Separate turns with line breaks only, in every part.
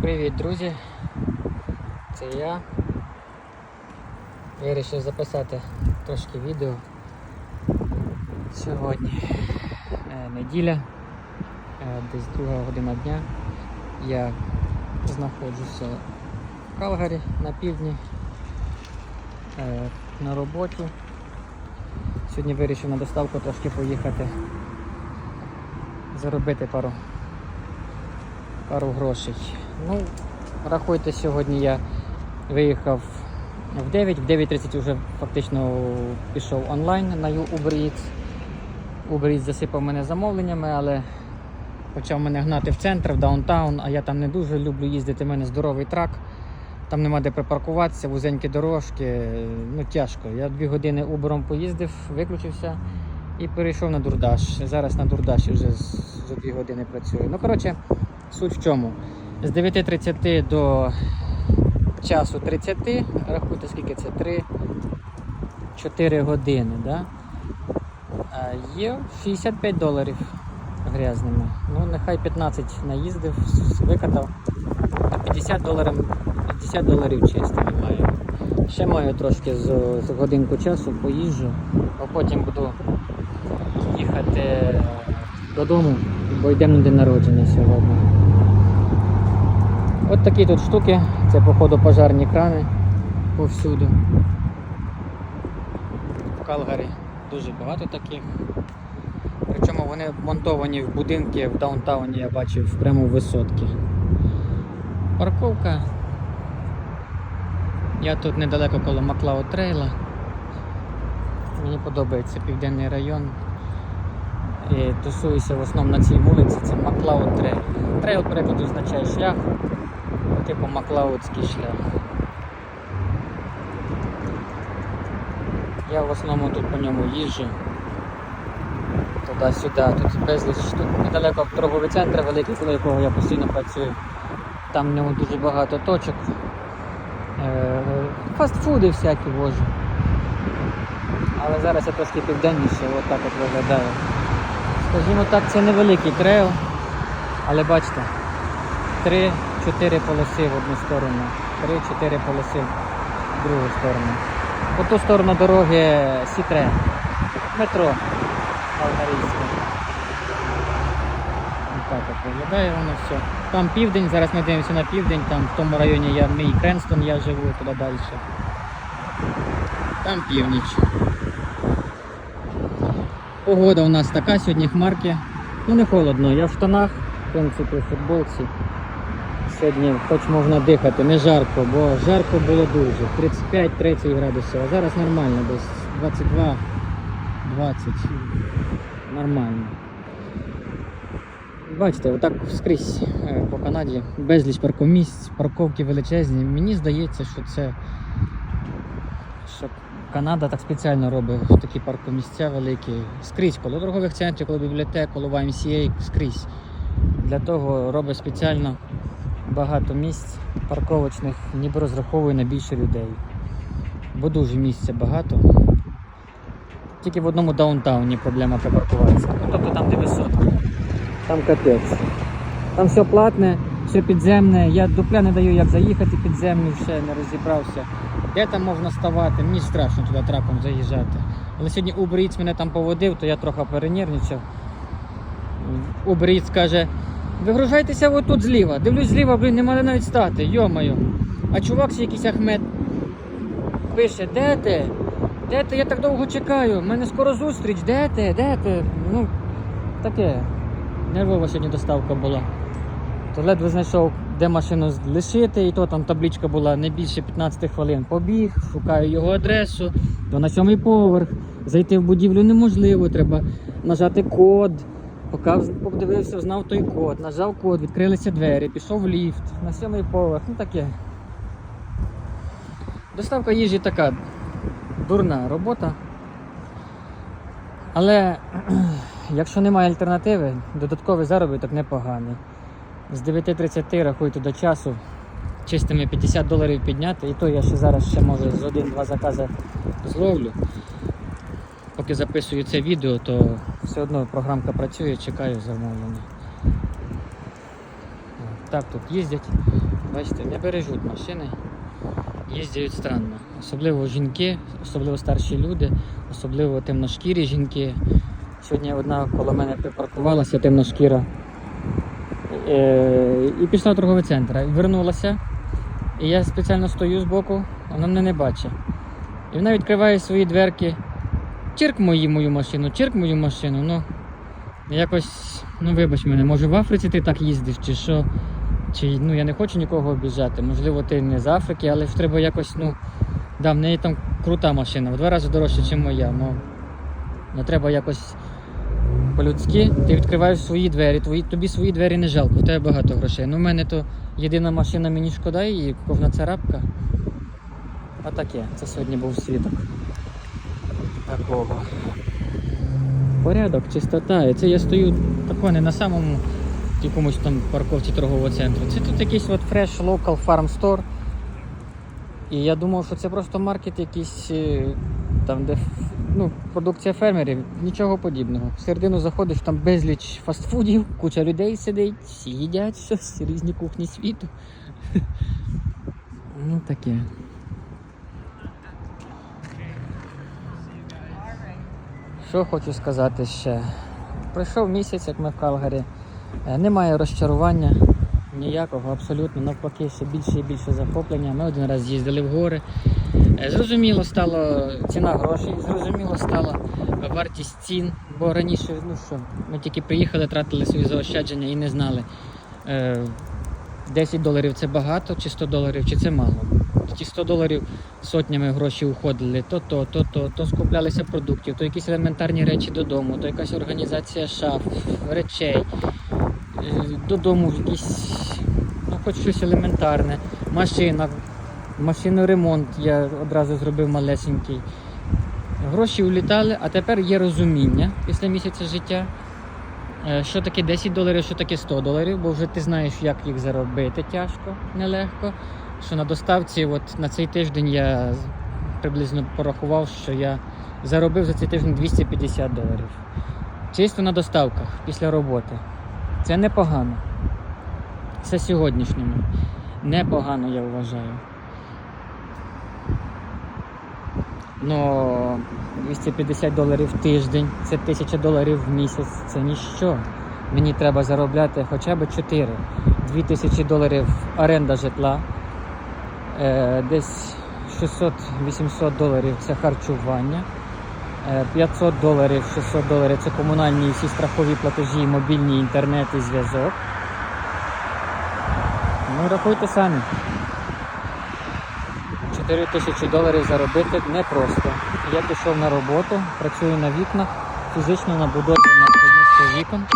Привіт, друзі! Це я. Вирішив записати трошки відео. Сьогодні е, неділя, е, десь друга година дня. Я знаходжуся в Калгарі на півдні е, на роботі. Сьогодні вирішив на доставку трошки поїхати, заробити пару пару грошей. Ну, рахуйте, сьогодні я виїхав в 9, в 9.30 вже фактично пішов онлайн на Uber Eats. Uber Eats засипав мене замовленнями, але почав мене гнати в центр, в даунтаун, а я там не дуже люблю їздити, в мене здоровий трак. Там нема де припаркуватися, вузенькі дорожки, ну тяжко. Я дві години Uber поїздив, виключився і перейшов на Дурдаш. Зараз на Дурдаші вже за дві години працюю. Ну, коротше, Суть в чому? З 9.30 до часу 30, рахуйте, скільки це? 3, 4 години, да? Є 65 доларів грязними. Ну, нехай 15 наїздив, викатав. А 50 доларів, 50 доларів чистими маю. Ще маю трошки з, з годинку часу, поїжджу, а потім буду їхати додому, бо йдемо на день народження сьогодні. От такі тут штуки, це походу пожарні крани повсюду. В Калгарі дуже багато таких. Причому вони монтовані в будинки в даунтауні, я бачив прямо в висотки. Парковка. Я тут недалеко коло Маклауд Трейла. Мені подобається південний район. Тусуюся в основному на цій вулиці, це Маклауд Трейл. Трейл перекладу означає шлях, типу Маклаудський шлях. Я в основному тут по ньому їжджу. Туди-сюди, тут безліч штук. Недалеко торговий центр великий, коло якого я постійно працюю. Там в ньому дуже багато точок. Е, Фастфуди всякі вожу. Але зараз я трошки південніше, отак от виглядає. Скажімо так, це невеликий трейл, але бачите, 3-4 полоси в одну сторону, 3-4 полоси в другу сторону. По ту сторону дороги Сітре, метро Алгарійське. Так от виглядає воно все. Там південь, зараз ми дивимося на південь, там в тому районі я мій Кренстон, я живу туди далі. Там північ. Погода у нас така сьогодні хмарки. Ну не холодно, я в штанах, в принципі, в футболці. Сьогодні хоч можна дихати, не жарко, бо жарко було дуже. 35-30 градусів, а зараз нормально, десь 22-20. Нормально. Бачите, отак скрізь е, по Канаді безліч паркомісць, парковки величезні. Мені здається, що це що Канада так спеціально робить такі паркомісця великі. Скрізь, коло торгових центрів, коло бібліотек, коло YMCA, скрізь. Для того робить спеціально багато місць парковочних, ніби розраховує на більше людей. Бо дуже місця багато. Тільки в одному даунтауні проблема припаркуватися. Ну, тобто там, де висотка. Там капець. Там все платне, все підземне. Я дупля не даю, як заїхати підземні, ще не розібрався. Де там можна ставати? Мені страшно туди траком заїжджати. Але сьогодні Uber мене там поводив, то я трохи перенервничав. Uber каже, вигружайтеся отут зліва. Дивлюсь зліва, блін, нема де навіть стати, йомаю. А чувак якийсь Ахмед пише, де ти? Де ти? Я так довго чекаю. У мене скоро зустріч, де ти? Де ти? Ну, таке. Нервова сьогодні доставка була. То ледве знайшов, де машину лишити, і то там табличка була не більше 15 хвилин. Побіг, шукаю його адресу, то на сьомий поверх. Зайти в будівлю неможливо, треба нажати код. Поки подивився, знав той код, нажав код, відкрилися двері, пішов в ліфт, на сьомий поверх, ну таке. Доставка їжі така дурна робота. Але якщо немає альтернативи, додатковий заробіток непоганий. З 9.30 рахуйте до часу, чистими 50 доларів підняти, і то я ще зараз ще може з один-два закази зловлю. Поки записую це відео, то все одно програмка працює, чекаю замовлення. Так тут їздять. Бачите, не бережуть машини, їздять странно. Особливо жінки, особливо старші люди, особливо темношкірі жінки. Сьогодні одна коло мене припаркувалася темношкіра і пішла в торговий центр. Вернулася. І я спеціально стою збоку, вона мене не бачить. І вона відкриває свої дверки. Чирк мої мою машину, чирк мою машину. Ну, якось, ну вибач мене, може в Африці ти так їздиш, чи що? Чи ну я не хочу нікого обіжати. Можливо, ти не з Африки, але ж треба якось, ну. Да, в неї там крута машина, в два рази дорожча, ніж моя. Ну, ну треба якось по-людськи. Ти відкриваєш свої двері, твої, тобі свої двері не жалко, в тебе багато грошей. Ну, в мене то єдина машина, мені шкода її, ковна царапка. А таке, це сьогодні був свідок. Такого. Порядок, чистота. І це я стою тако не на самому якомусь там парковці торгового центру. Це тут якийсь от Fresh Local Farm Store. І я думав, що це просто маркет якийсь е, там, де ну, продукція фермерів, нічого подібного. Всередину заходиш, там безліч фастфудів, куча людей сидить, всі їдять щось, різні кухні світу. Ну таке. Що хочу сказати ще. Пройшов місяць, як ми в Калгарі. Е, Немає розчарування ніякого, абсолютно. Навпаки, ще більше і більше захоплення. Ми один раз їздили в гори. Е, Зрозуміло стало ціна грошей, зрозуміло стала вартість цін, бо раніше, ну що, ми тільки приїхали, тратили свої заощадження і не знали. е, 10 доларів це багато, чи 100 доларів, чи це мало. Ті 100 доларів сотнями гроші уходили, то то, то то, то скуплялися продуктів, то якісь елементарні речі додому, то якась організація шаф, речей, е, додому якісь, ну хоч щось елементарне, машина, машиноремонт я одразу зробив малесенький. Гроші улітали, а тепер є розуміння після місяця життя. е, Що таке 10 доларів, що таке 100 доларів, бо вже ти знаєш, як їх заробити тяжко, нелегко. Що на доставці, от на цей тиждень я приблизно порахував, що я заробив за цей тиждень 250 доларів. Чисто на доставках після роботи. Це непогано. Це сьогоднішньому. Непогано, я вважаю. Ну, 250 доларів в тиждень, це 1000 доларів в місяць, це ніщо. Мені треба заробляти хоча б 4. 2000 доларів оренда житла, е, десь 600-800 доларів це харчування, 500 доларів, 600 доларів це комунальні всі страхові платежі, мобільні інтернет і зв'язок. Ну, рахуйте самі. 4 тисячі доларів заробити непросто. Я пішов на роботу, працюю на вікнах, фізично на будові на будівництві вікон.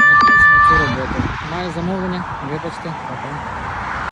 Надіюсь на цю роботу. Маю замовлення, вибачте, пока.